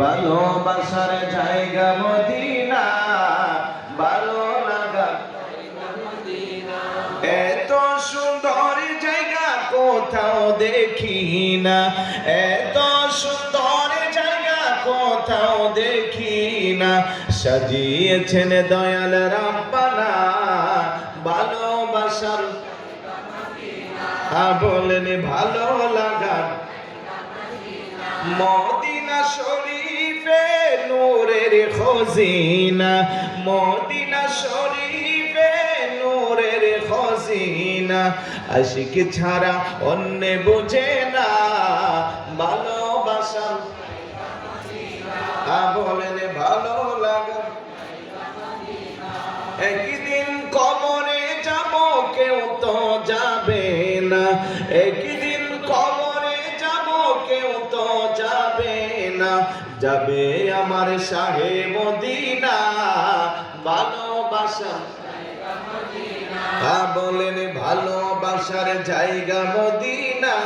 ভালোবাসার জায়গা মদিনা, ভালো এত সুন্দর জায়গা কোথাও দেখি না। এত সুন্দর জায়গা কোথাও দেখি না। সাজিয়েছেন দয়াল রাব্বানা, ভালোবাসার বলেন ভালো লাগা। মদিনা শরীফে নূরের খজিনা, মদিনা শরীফে নূরের খজিনা। আশিক ছাড়া অন্য বুঝে না, ভালোবাসা। বলেন, ভালো লাগা। একদিন কবরে যাব, কেউ তো যাবে না। একদিন না যাবে আমার শাহে মদিনা। ভালোবাসা। বলেন ভালোবাসার জায়গা মদিনা,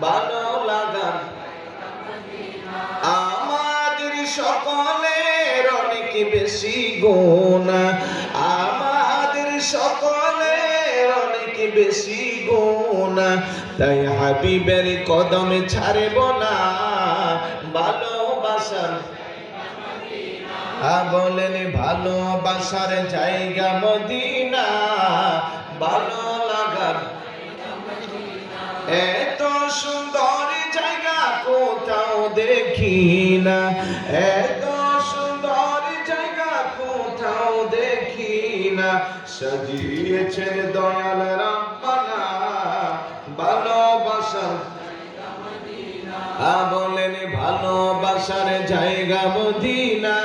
ভালো লাগা আমাদের সকলের অনেক বেশি গুণ আমাদের অনেক বেশি গুণ। তাই হাবিবের কদম ছাড়ব না। ভালোবাসার আ বলেন ভালোবাসার জায়গা মদিনা। ভালো লাগার এত সুন্দর জায়গা কোথাও দেখি না। এত দেখি না সাজিয়েছেন দয়াল রাব্বানা ভালোবাসা আ বলেন ভালোবাসার জায়গা মদিনা।